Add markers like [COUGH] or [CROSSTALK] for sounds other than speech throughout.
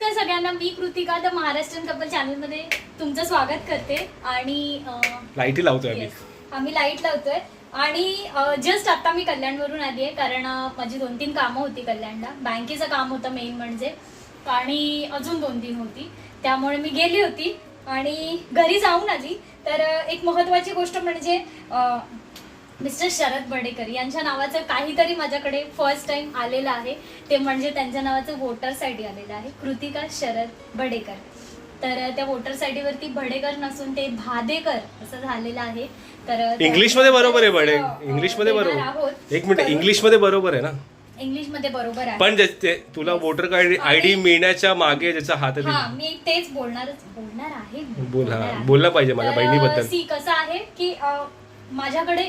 तर सगळ्यांना मी कृतिका द महाराष्ट्रीयन कपल चॅनलमध्ये तुमचं स्वागत करते. आणि अं, लाईटी लावतोय आम्ही. Yes. आम्ही लाइट लावतोय. आणि जस्ट आता मी कल्याणवरून आली आहे कारण अं, माझी दोन तीन कामं होती कल्याणला. बँकेचं काम होतं मेन म्हणजे. आणि अजून दोन तीन होती. त्यामुळे मी गेली होती. आणि घरी जाऊन आली. तर अं, एक महत्वाची गोष्ट म्हणजे अं, मिस्टर शरद बडेकर यांच्या नावाचं काहीतरी माझ्याकडे फर्स्ट टाइम आलेलं आहे. ते म्हणजे त्यांच्या नावाचं वोटर्स आय डी आलेलं आहे. कृतिका शरद बडेकर. तर त्या वोटर्स आय वरती बडेकर नसून ते भादेकर असं झालेलं आहे. तर इंग्लिशमध्ये बरोबर आहे बडे. इंग्लिशमध्ये देणार बरोबर. आहोत. एक मिनिट इंग्लिशमध्ये बरोबर आहे ना? इंग्लिशमध्ये बरोबर आहे. पण तुला वोटर कार्ड आय डी मिळण्याच्या मागे ज्याचा हात आहे हा मी तेच बोलणारच बोलणार आहे. बोल हा. बोललं पाहिजे माझ्या बहिणीबद्दल. कसं आहे की माझ्याकडे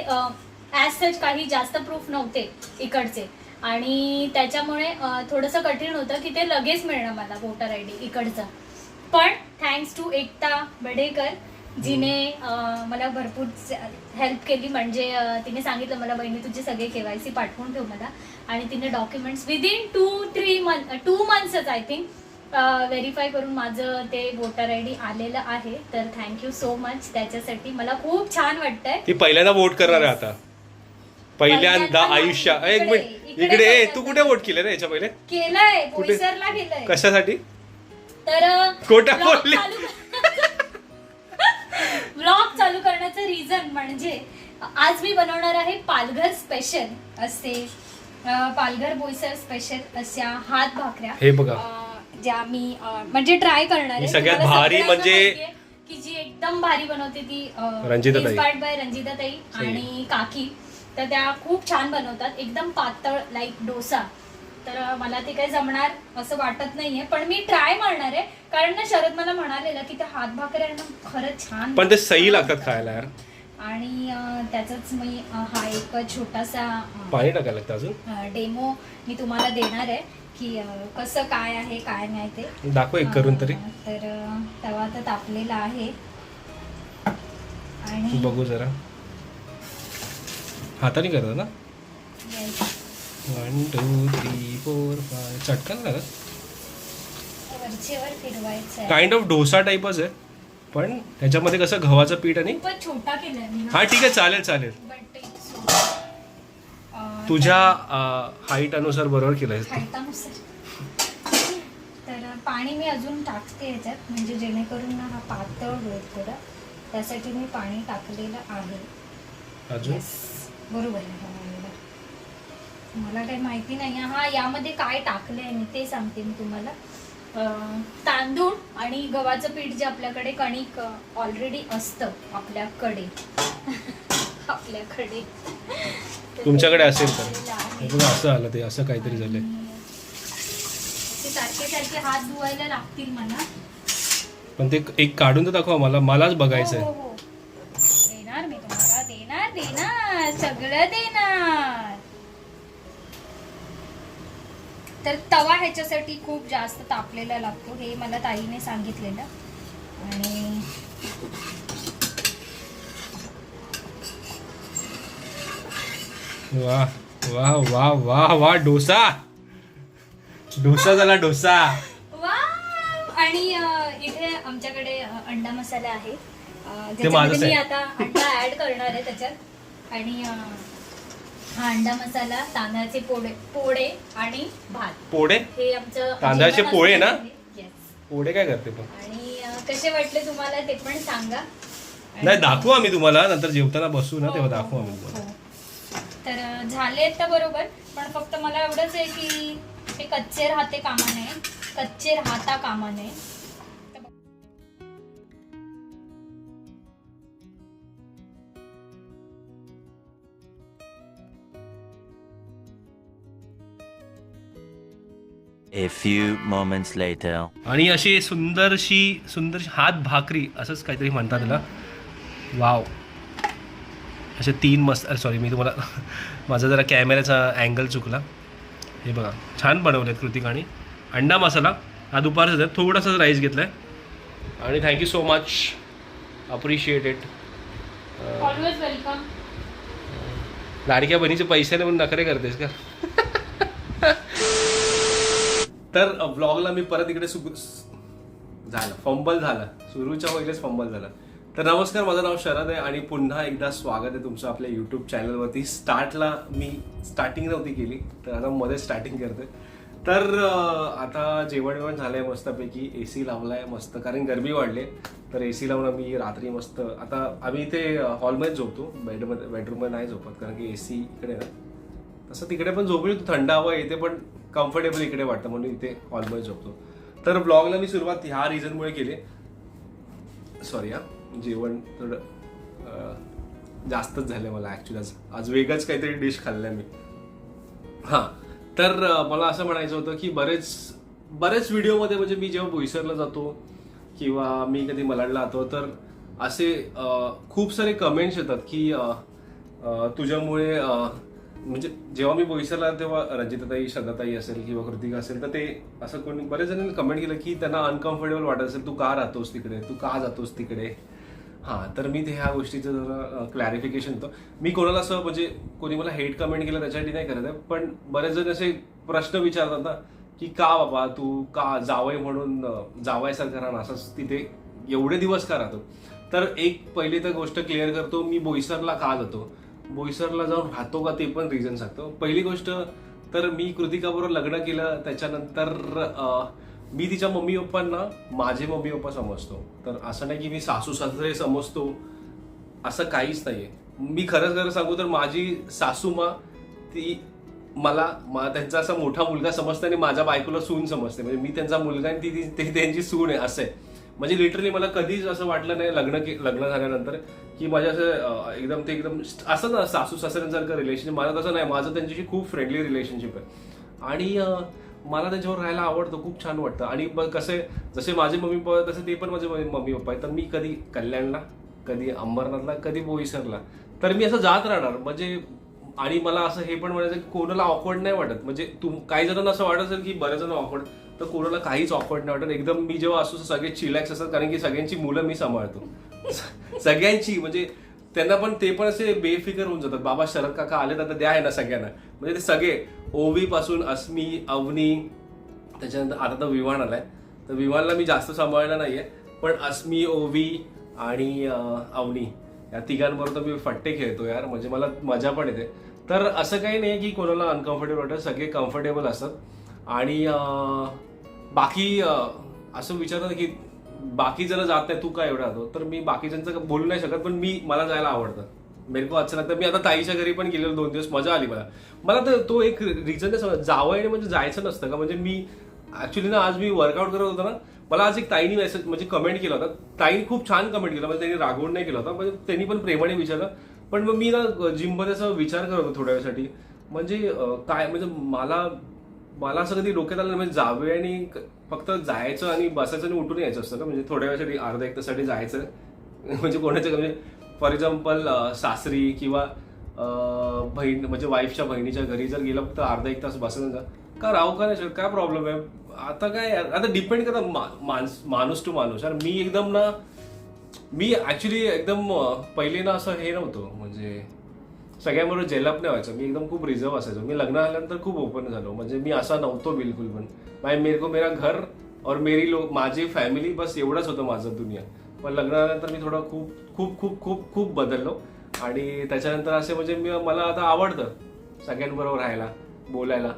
ॲज सच काही जास्त प्रूफ नव्हते इकडचे. आणि त्याच्यामुळे थोडंसं कठीण होतं की ते लगेच मिळणं मला वोटर आय डी इकडचं. पण थँक्स टू एकता बडेकर जिने मला भरपूर हेल्प केली. म्हणजे तिने सांगितलं मला बहिणी तुझे सगळे केवायसी पाठवून ठेव मला. आणि तिने documents within two three month two मंथ्सच I think verify करून माझं ते वोटर आय डी आलेलं आहे. तर थँक्यू सो मच त्याच्यासाठी मला खूप छान वाटतंय. ती पहिल्यांदा वोट करणार आहे आता. पहिल्यांदा पहिल्यांदा आयुष्या. नाही, एक इकडे- मिनिट इकडे इकडे ए, पहिल्यांदा. तू कुठे वोट केलं रे याच्या पहिले? केलंय कुठे? बोईसरला केलंय कशासाठी? तर खोटं vlog बोलली. ब्लॉग [LAUGHS] चालू करण्याचं रिझन म्हणजे आज मी बनवणार आहे पालघर स्पेशल असे अं, पालघर बोईसर स्पेशल अशा हात भाकऱ्या. हे बघा. अं, ज्या मी अं, म्हणजे ट्राय करणार आहे. सगळ्यात तुम्हाला भारी सगळ्यांना म्हणजे- माहितीये की जी एकदम भारी बनवते ती रंजिताताई. बाय रंजिताताई आणि काकी तर त्या खूप छान बनवतात. एकदम पातळ लाईक डोसा. तर अं, मला ते काही जमणार असं वाटत नाहीये. पण मी ट्राय मारणार आहे. कारण ना शरद मला म्हणालेलं की त्या हात भाकऱ्या ना खरंच छान पण ते सही लागतात. खायला यार. आणि अं, त्याचाच मी अं, हा एक छोटासा पाणी टाकायला लागतं अजून? डेमो मी तुम्हाला देणार आहे. की कसं काय आहे काय नाही ते. दाखव एक करून तरी. तर तवा तर तापलेला आहे. आणि बघू जरा. हाताने करतात ना. One two three four five चटकन लागत वरचेवर फिरवायचं आहे. काइंड ऑफ डोसा टाईपच आहे. पण त्याच्यामध्ये कसं गव्हाचं पीठ आणि छोटा हा ठीक आहे. चालेल चालेल. तुझ्या हाईट अनुसार बरोबर हायतानुसार तर पाणी मी अजून टाकते याच्यात. म्हणजे जेणेकरून ना हा पातळ होईल थोडा. त्यासाठी मी पाणी टाकलेलं आहे. अजून? Yes. बरोबर आहे हा. मला काही माहिती नाही. हा यामध्ये काय टाकलंय मी ते सांगते मी तुम्हाला. अं, तांदूळ आणि गव्हाचं पीठ जे आपल्याकडे कणिक ऑलरेडी असतं आपल्याकडे. [LAUGHS] आपल्याकडे. तुमच्याकडे ते असेल तर. हे बघा असं आलं ते असं काहीतरी झालंय. असे सारखे सारखे हात धुवायला लागतील मला पण ते एक काढून तर दाखवा मला मलाच बघायचं हो, आहे हो, हो. देणार मी तुम्हाला देणार देणार सगळं देणार. तर तवा ह्याच्यासाठी खूप जास्त तापलेला लागतो हे मला ताईने सांगितलेलं आणि वा वा वा वा वा डोसा. डोसा झाला डोसा. वाव! आणि अं, इथे आमच्याकडे अं, अंडा मसाला आहे. अं, ते माझंच ज्याच्यामध्ये मी आहे. आता अंडा ऍड करणार आहे त्याच्यात. आणि अं, हा अंडा मसाला तांदळाचे पोळे पोळे आणि भात. पोळे हे आमचं तांदळाचे जेवण पोळे ना? Yes. पोळे काय करते पण? आणि अं, कसे वाटले तुम्हाला ते पण सांगा. आणि- नाही दाखवू आम्ही तुम्हाला. नंतर जेवताना बसू ना तेव्हा हो, दाखवू हो, आम्ही तुम्हाला. हो. तर झाले तर बरोबर पण फक्त मला एवढंच आहे की ते कच्चे राहते कामा नये कच्चे राहता कामा नये A few moments later. आणि अशी सुंदरशी सुंदरशी हात भाकरी असंच काहीतरी म्हणतात त्याला. वाव असे तीन मस्त सॉरी मी तुम्हाला माझा जरा कॅमेऱ्याचा अँगल चुकला. हे बघा छान बनवलेत कृतिकाने अंडा मसाला. हा दुपारचाच आहे थोडासाच राईस घेतला आहे आणि thank you so much appreciate it always welcome लाडक्या बहिणीचे पैसे नाही म्हणून नखरे करतेस का? तर ब्लॉगला मी परत इकडे सुरू झालं. फंबल झालं. सुरूच्या पहिलेच फंबल झालं. तर नमस्कार माझं नाव शरद आहे आणि पुन्हा एकदा स्वागत आहे तुमचं आपल्या यूट्यूब चॅनलवरती स्टार्टला मी स्टार्टिंग नव्हती केली तर आता मध्ये स्टार्टिंग करते तर आता जेवण वेवण झालंय मस्तपैकी. ए सी लावलाय मस्त कारण गरमी वाढली. तर ए सी लावून आम्ही रात्री मस्त आता आम्ही इथे हॉलमध्येच झोपतो. बेडमध्ये बेडरूममध्ये नाही झोपत कारण की ए सी इकडे ना. तसं तिकडे पण झोपली थंड हवा इथे पण कम्फर्टेबल इकडे वाटतं म्हणून इथे हॉलमध्ये झोपतो. तर ब्लॉगला मी सुरुवात ह्या रिझनमुळे केली. सॉरी हा. जेवण थोडं जास्तच झालं मला ॲक्च्युली आज. आज वेगळंच काहीतरी डिश खाल्लं मी. हां तर मला असं म्हणायचं होतं की बरेच बरेच व्हिडिओमध्ये म्हणजे मी जेव्हा बोईसरला जातो किंवा मी कधी मलाडला जातो तर असे खूप सारे कमेंट्स येतात की तुझ्यामुळे म्हणजे जेव्हा मी बोईसरला तेव्हा रंजिताताई शदाताई असेल किंवा कृतिका असेल तर ते असं कोणी बरेच जणांनी कमेंट केलं की त्यांना अनकम्फर्टेबल वाटत असेल तू का राहतोस तिकडे? तू का जातोस तिकडे? हां तर मी ते ह्या गोष्टीचं जरा क्लॅरिफिकेशन होतं मी कोणाला असं म्हणजे कोणी मला हेट कमेंट केलं त्याच्यासाठी नाही करत आहे पण बरेच जण असे प्रश्न विचारतात ना की का बाबा तू का जावय म्हणून अं, करा राहणं असंच तिथे एवढे दिवस का राहतो? तर एक पहिली तर गोष्ट क्लिअर करतो मी बोईसरला का जातो? बोईसरला जाऊन राहतो का ते पण रिझन सांगतो. पहिली गोष्ट तर मी कृतिकाबरोबर लग्न केलं त्याच्यानंतर मी तिच्या मम्मी पप्पांना माझे मम्मी पप्पा समजतो. तर असं नाही की मी सासू सासरे समजतो. असं काहीच नाही आहे मी खरंच खरं सांगू तर माझी सासूमा ती मला मा- त्यांचा असा मोठा मुलगा समजते आणि माझ्या बायकोला सून समजते. म्हणजे मी त्यांचा मुलगा आणि ती ती- त्यांची सून आहे असं आहे. म्हणजे लिटरली मला कधीच असं वाटलं नाही लग्न के- लग्न झाल्यानंतर की माझ्या असं एकदम ते एकदम असं ना सासू सासऱ्यांसारखं रिलेशनशिप माझं तसं नाही माझं त्यांच्याशी खूप फ्रेंडली रिलेशनशिप आहे. आणि मला त्याच्यावर राहायला आवडतं खूप छान वाटतं. आणि कसे जसे माझे मम्मी पप्पा तसे ते पण माझे मम्मी पप्पा आहेत. तर मी कधी कल्याणला कधी अंबरनाथला कधी बोईसरला. तर मी असं जात राहणार. म्हणजे आणि मला असं हे पण म्हणायचं की कोणाला ऑकवर्ड नाही वाटत. म्हणजे तुम काही जणांना असं वाटत असेल की बरेच जण ऑकवर्ड तर कोणाला काहीच ऑकवर्ड नाही वाटत. एकदम मी जेव्हा असतो सगळे चिलॅक्स असतात. कारण की सगळ्यांची मुलं मी सांभाळतो. [LAUGHS] सगळ्यांची म्हणजे त्यांना पण ते पण असे बेफिकर होऊन जातात. बाबा शरद काका आले तर द्या आहे ना सगळ्यांना. म्हणजे ते सगळे ओवी पासून अस्मी अवनी त्याच्यानंतर आता तर विमान आलाय. तर विमानला मी जास्त सांभाळलं नाहीये. पण अस्मी ओवी आणि अवनी या तिघांबरोबर तर मी फट्टे खेळतो यार. म्हणजे मला मजा पण येते. तर असं काही नाही की कोणाला अनकम्फर्टेबल वाटत. सगळे कम्फर्टेबल असतात. आणि बाकी असं विचारतात की बाकी जण जात आहे तू काय एवढा होतो तर मी बाकीच्यांचं बोलू नाही शकत पण मी मला जायला आवडतं. मेरे को अच्छा लागतं मी आता ताईच्या घरी पण गेलेलो दोन दिवस मजा आली मला. मला तर तो एक रिझन आहे जावं म्हणजे जायचं नसतं का? म्हणजे मी ऍक्च्युली ना आज मी वर्कआउट करत होतो ना मला आज एक ताईनी मेसेज म्हणजे कमेंट केला होता. ताईने खूप छान कमेंट केला म्हणजे त्यांनी रागवून नाही केला होता म्हणजे त्यांनी पण प्रेमाने विचारलं. पण मग मी ना जिममध्ये असं विचार करत होतो थोड्या वेळसाठी. म्हणजे काय म्हणजे मला मला असं कधी डोक्यात आलं म्हणजे जावे आणि फक्त जायचं आणि बसायचं आणि उठून यायचं असतं का? म्हणजे थोड्या वेळासाठी अर्धा एक तासाठी जायचं. [LAUGHS] म्हणजे कोणाच्या म्हणजे फॉर एक्झाम्पल सासरी किंवा बहीण म्हणजे वाईफच्या बहिणीच्या घरी जर गेलं फक्त अर्धा एक तास बसायचं का राहू का नाही काय प्रॉब्लेम आहे? आता काय यार, आता डिपेंड करता मा- माणस माणूस टू माणूस. यार मी एकदम ना मी ऍक्च्युली एकदम पहिले ना असं हे नव्हतं. म्हणजे सगळ्यांबरोबर जेलअप नाही व्हायचं. मी एकदम खूप रिझर्व असायचो. मी लग्न झाल्यानंतर खूप ओपन झालो. म्हणजे मी असा नव्हतो बिलकुल पण. माय मेरको मेरा घर और मेरी लोक माझी फॅमिली बस एवढंच होतं माझं दुनिया. पण लग्न झाल्यानंतर मी थोडं खूप खूप खूप खूप खूप बदललो. आणि त्याच्यानंतर असे म्हणजे मी मला आता आवडतं सगळ्यांबरोबर राहायला बोलायला.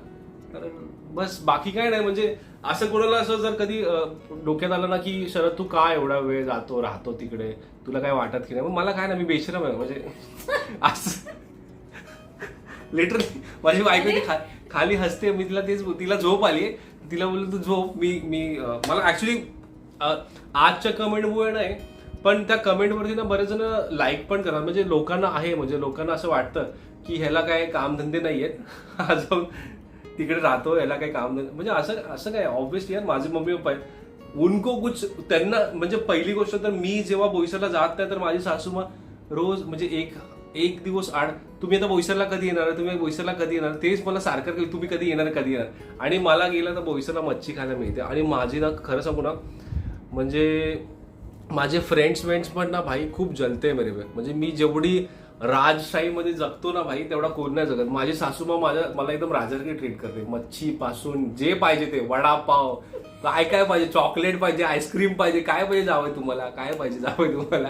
तर बस बाकी काय नाही. म्हणजे असं कोणाला असं जर कधी डोक्यात आलं ना की शरद तू का एवढा वेळ जातो राहतो तिकडे? तुला काय वाटत की नाही? मग मला काय ना मी बेशरम आहे. म्हणजे [LAUGHS] असं लिटरली माझी बायको ती खा- खाली हसते मी तिला तेच तिला झोप आली तिला बोललो तू झोप मी मी मला ऍक्च्युली आजच्या कमेंटमुळे नाही पण त्या कमेंटवरती ना बरेच जण लाईक पण करतात. म्हणजे लोकांना आहे म्हणजे लोकांना असं वाटतं की ह्याला काय कामधंदे नाही आहेत. [LAUGHS] अजून तिकडे राहतो याला काही काम नाही म्हणजे असं असं काय ऑब्व्हियसली यार माझे मम्मी पप्पा आहेत. उनको कुछ त्यांना म्हणजे पहिली गोष्ट तर मी जेव्हा बोईसरला जात नाही तर माझी सासूमा रोज म्हणजे एक एक दिवस आड तुम्ही आता बोईसरला कधी येणार? तुम्ही बोईसरला कधी येणार? तेच मला सारखं तुम्ही कधी येणार कधी येणार? आणि मला गेलं तर बोईसरला मच्छी खायला मिळते. आणि माझी ना खरं सांगू ना म्हणजे माझे फ्रेंड्स फ्रेंड्स पण ना भाई खूप जलते मेरे म्हणजे मी जेवढी राजशाहीमध्ये जगतो ना भाई तेवढा कोण नाही जगत. माझी सासूमा माझ्या मला एकदम राजासारखी ट्रीट करते. मच्छी पासून जे पाहिजे ते वडापाव काय काय पाहिजे? चॉकलेट पाहिजे आईस्क्रीम पाहिजे काय पाहिजे जावं तुम्हाला? काय पाहिजे जावं तुम्हाला?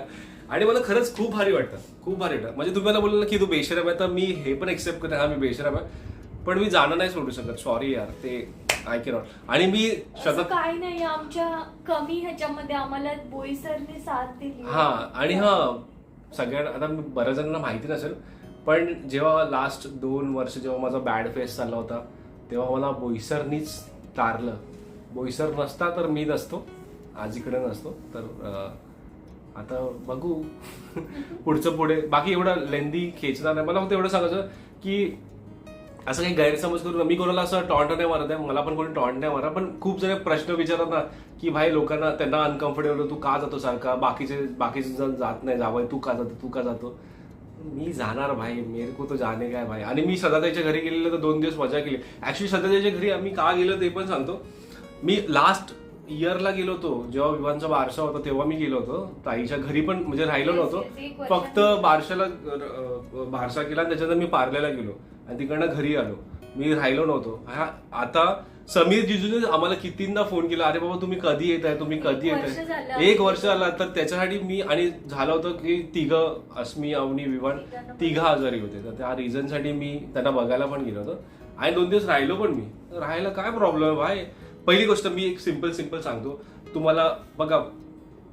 आणि मला खरंच खूप भारी वाटतं. खूप भारी वाटतं. म्हणजे तुम्हाला बोललं की तू बेशरम आहे तर मी हे पण एक्सेप्ट करते. हा मी बेशरम आहे. पण मी जाणं नाही सोडू शकत. सॉरी यार ते आय के नॉट आणि मी शतक काही नाही आमच्या कमी ह्याच्यामध्ये आम्हाला बोईसरने साथ दिली. हा आणि हा सगळ्या आता मी बऱ्याच जणांना माहिती नसेल पण जेव्हा लास्ट दोन वर्ष जेव्हा माझा बॅड फेस चालला होता तेव्हा मला बोईसरनीच तारलं. बोईसर नसता तर मी नसतो. आज इकडे नसतो. तर आता बघू. पुढचं पुढे. बाकी एवढं लेंदी खेचणार नाही. मला फक्त एवढं सांगायचं की असं काही गैरसमज करून मी कोणाला असं टॉन्ट नाही मारत आहे. मला पण कोणी टॉन्ट नाही मारत. पण खूप जण प्रश्न विचारतात ना की भाई लोकांना त्यांना अनकम्फर्टेबल तू का जातो सारखा? बाकीचे बाकीचे जण जात नाही. जावं तू का जातो? तू का जातो? मी जाणार भाई. मेरे को तो जाणे काय भाई. आणि मी सदाताईच्या घरी गेलेलो तर दोन दिवस मजा केली. ऍक्च्युली सदाताईच्या घरी आम्ही का गेलो ते पण सांगतो. मी लास्ट इयरला गेलो होतो जेव्हा विवांचा बारसा होता तेव्हा मी गेलो होतो. ताईच्या घरी पण म्हणजे राहिलो Yes, नव्हतो. yes, एक फक्त. बारशाला अं, बारसा केला आणि त्याच्यानंतर मी पार्ल्याला गेलो. आणि तिकडनं घरी आलो. मी राहिलो नव्हतो. हा आता समीर जिजूने आम्हाला कितींदा फोन केला अरे बाबा तुम्ही कधी येत आहे? तुम्ही कधी एक येत आहे. एक वर्ष आला तर त्याच्यासाठी मी आणि झालं होतं की तिघं अस्मी अवनी विवान तिघांना तिघं आजारी होते. तर त्या रिझनसाठी मी त्यांना बघायला पण गेलो होतो. आणि दोन दिवस राहिलो पण मी. तर राहायला काय प्रॉब्लेम आहे भाई? पहिली गोष्ट मी एक सिंपल सिंपल सांगतो. तुम्हाला बघा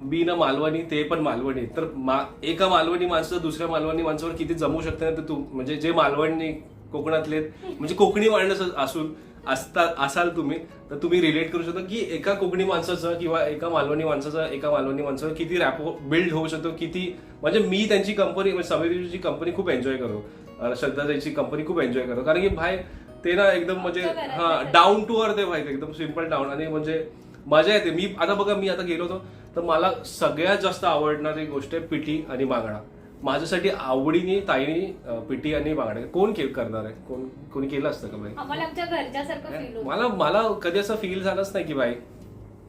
बी ना मालवणी ते पण मालवणी. तर मा एका मालवणी माणसं दुसऱ्या मालवणी माणसावर किती जमू शकते ना तर तू म्हणजे जे मालवणी कोकणातले म्हणजे कोकणी माणूस असून असता असाल तुम्ही तर तुम्ही रिलेट करू शकता की एका कोकणी माणसाचं किंवा एका मालवणी माणसाचं एका मालवणी माणसावर किती रॅपो बिल्ड होऊ शकतो किती म्हणजे मी त्यांची कंपनी म्हणजे समीरची कंपनी खूप एन्जॉय करू. श्रद्धाताईची कंपनी खूप एन्जॉय करू. कारण की भाई ते ना एकदम म्हणजे हा. डाऊन टू अर्थ ते एकदम सिंपल डाऊन आणि म्हणजे मजा येते. मी आता बघा मी आता गेलो होतो तर मला सगळ्यात जास्त आवडणारी गोष्ट आहे पिठी आणि बांगडा. माझ्यासाठी आवडीने ताईने पिठी आणि बांगडा कोण के करणार आहे? कोण कोणी केलं असतं का होतं. मला मला कधी असं फील झालंच नाही की बाई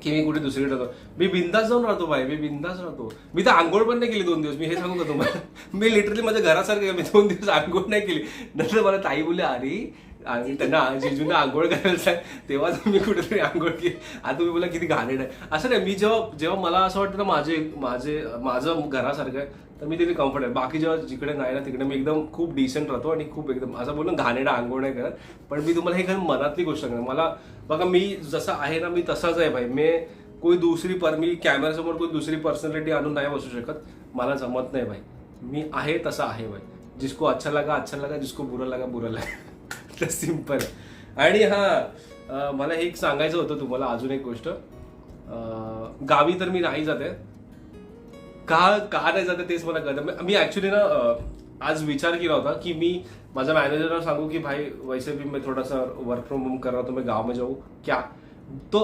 की मी कुठे दुसरीकडे राहतो मी बिंदास जाऊन राहतो बाई मी बिंदास राहतो. मी तर आंघोळ पण नाही केली दोन दिवस. मी हे सांगू का तुम्हाला? [LAUGHS] मी लिटरली माझ्या घरासारखं. मी दोन दिवस आंघोळ नाही केली. नंतर मला ताई बोलली अरे आणि त्यांना जिजूंना आंघोळ करायला सांग तेव्हा तुम्ही कुठेतरी आंघोळ केली. आता तुम्ही बोला किती घाणेड आहे. असं नाही मी जेव्हा जेव्हा मला असं वाटतं ना माझे माझे माझं घरासारखं आहे तर मी तिथे कम्फर्ट आहे. बाकी जेव्हा जिकडे नाही ना तिकडे मी एकदम खूप डिसेंट राहतो आणि खूप एकदम असं बोलून घाणेडा आंघोळ नाही करत. पण मी तुम्हाला हे खरं मनातली गोष्ट करणार मला बघा मी जसा आहे ना मी तसाच आहे भाई. मी कोई दुसरी पर मी कॅमेऱ्यासमोर कोई दुसरी पर्सनॅलिटी आणून नाही बसू शकत. मला जमत नाही भाई. मी आहे तसा आहे भाई. जिसको अच्छा लगा अच्छा लगा जिसको बुरा लगा बुरा लगा. तर सिंपल आणि हा मला हे एक सांगायचं होतं तुम्हाला अजून एक गोष्ट. गावी तर मी नाही जाते का का नाही जाते तेच मला कळतं मी- मी ऍक्च्युली ना आज विचार केला होता की मी माझ्या मॅनेजरला सांगू की भाई वैसे भी मैं थोड़ा सा वर्क फ्रॉम होम कर रहा तो मैं गाव में जाऊ. क्या? तो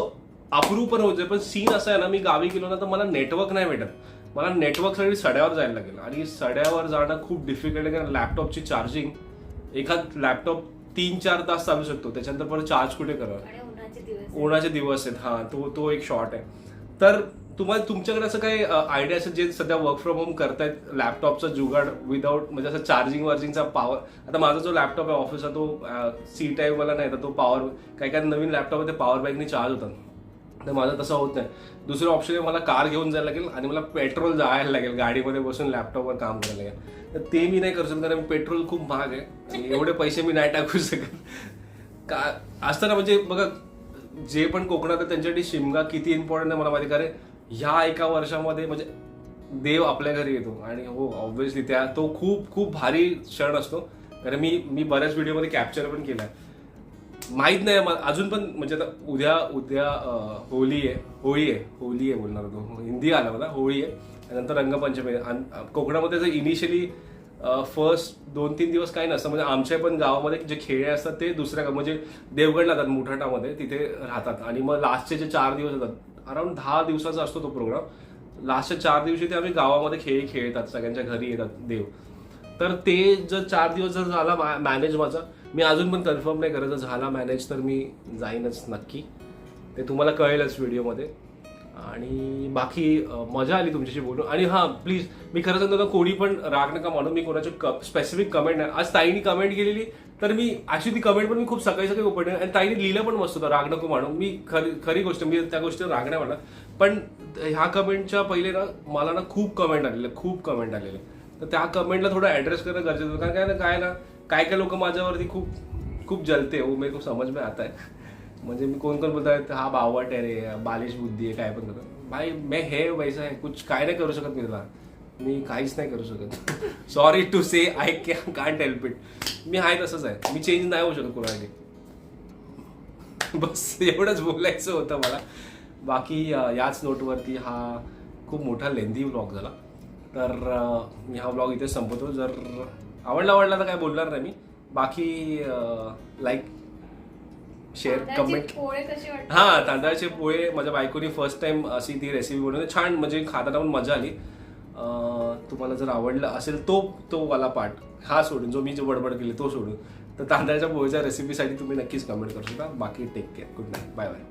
अप्रूव्ह पण होते पण सीन असं आहे ना मी गावी गेलो ना तर मला नेटवर्क नाही भेटत. मला नेटवर्कसाठी सड्यावर जायला लागेल. आणि सड्यावर जाणं खूप डिफिकल्ट आहे कारण लॅपटॉपची चार्जिंग एखाद लॅपटॉप तीन चार तास चालू शकतो. त्याच्यानंतर परत चार्ज कुठे करा उन्हाचे दिवस आहेत. हा तो तो एक शॉर्ट आहे. तर तुम्हाला तुमच्याकडे असं काही आयडिया असेल जे सध्या वर्क फ्रॉम होम करतायत लॅपटॉपचा जुगाड विदाऊट म्हणजे असं चार्जिंग वार्जिंगचा पॉवर आता माझा जो लॅपटॉप आहे ऑफिसचा तो सी टाईप वाला नाही तर तो पॉवर काही काही नवीन लॅपटॉप आहे ते पॉवर बँकने चार्ज होतात. तर माझं तसं होत नाही. दुसरं ऑप्शन आहे मला कार घेऊन जायला लागेल आणि मला पेट्रोल जायला लागेल. गाडीमध्ये बसून लॅपटॉपवर काम करायला लागेल. तर ते मी नाही करू शकत कारण पेट्रोल खूप महाग आहे. एवढे पैसे मी नाही टाकू शकत. का असताना म्हणजे बघा जे पण कोकणात आहे त्यांच्यासाठी शिमगा किती इम्पॉर्टंट आहे मला माहिती कारण ह्या एका वर्षामध्ये म्हणजे देव आपल्या घरी येतो. आणि हो ऑब्व्हियसली त्या तो खूप खूप भारी क्षण असतो. कारण मी मी बऱ्याच व्हिडिओमध्ये कॅप्चर पण केला आहे माहीत नाही मला अजून पण म्हणजे आता उद्या उद्या होली होळी आहे होळी आहे होळी आहे बोलणार होतो. हिंदी आला मला होळी आहे. नंतर रंगपंचमी आहे. आणि कोकणामध्ये जर इनिशियली फर्स्ट दोन तीन दिवस काही नसतं म्हणजे आमच्या पण गावामध्ये जे खेळे असतात ते दुसऱ्या म्हणजे देवगडला जातात मुठाटामध्ये तिथे राहतात. आणि मग लास्टचे जे चार दिवस येतात अराउंड दहा दिवसाचा असतो तो प्रोग्राम लास्टच्या चार दिवशी ते आम्ही गावामध्ये खेळ खेळतात सगळ्यांच्या घरी येतात देव. तर ते जर चार दिवस जर झाला मॅनेज माझा मी अजून पण कन्फर्म नाही करत. झाला मॅनेज तर मी जाईनच नक्की. ते तुम्हाला कळेलच व्हिडिओमध्ये आणि बाकी मजा आली तुमच्याशी बोलून. आणि हां प्लीज मी खरं सांगतो का कोणी पण राग नका म्हणून मी कोणाची स्पेसिफिक कमेंट नाही. आज ताईनी कमेंट केलेली. तर मी अशी ती कमेंट पण मी खूप सकाळी सकाळी ओपन आणि ताईने लिहिलं पण मस्त होतं राग नको म्हणून मी खरी खरी गोष्ट मी त्या गोष्टीवर राग नाही म्हणत पण ह्या कमेंटच्या पहिले ना मला ना खूप कमेंट आलेलं खूप कमेंट आलेलं. तर त्या कमेंटला थोडं ॲड्रेस करणं गरजेचं होतं. कारण काय ना काय ना काय काय लोक माझ्यावरती खूप खूप जलते हो मेरे को समज में आता है. म्हणजे मी कोण कोण बोलतात हा बावट आहे रे बालिश बुद्धी आहे काय पण करतो भाई मे हे वैसा आहे कुछ काय नाही करू शकत मी तुला मी काहीच नाही करू शकत. Sorry to say I can't help it मी आहे तसंच आहे. मी चेंज नाही होऊ शकत कोणाने [LAUGHS] बस एवढंच बोलायचं होतं मला. बाकी याच नोटवरती हा खूप मोठा लेंदी व्लॉग झाला. तर मी हा व्लॉग इथे संपवतो. जर आवडला आवडला तर काय बोलणार नाही मी. बाकी लाईक शेअर कमेंट पोळे हा तांदळाचे पोहे माझ्या बायकोनी फर्स्ट टाइम अशी ती रेसिपी बनवली. छान म्हणजे खाताना पण मजा आली. तुम्हाला जर आवडला असेल तो तो वाला पार्ट हा सोडून जो मी जो बडबड केली तो सोडून तर तांदळाच्या पोहेच्या रेसिपीसाठी तुम्ही नक्कीच कमेंट करू शकता. बाकी take care good night bye bye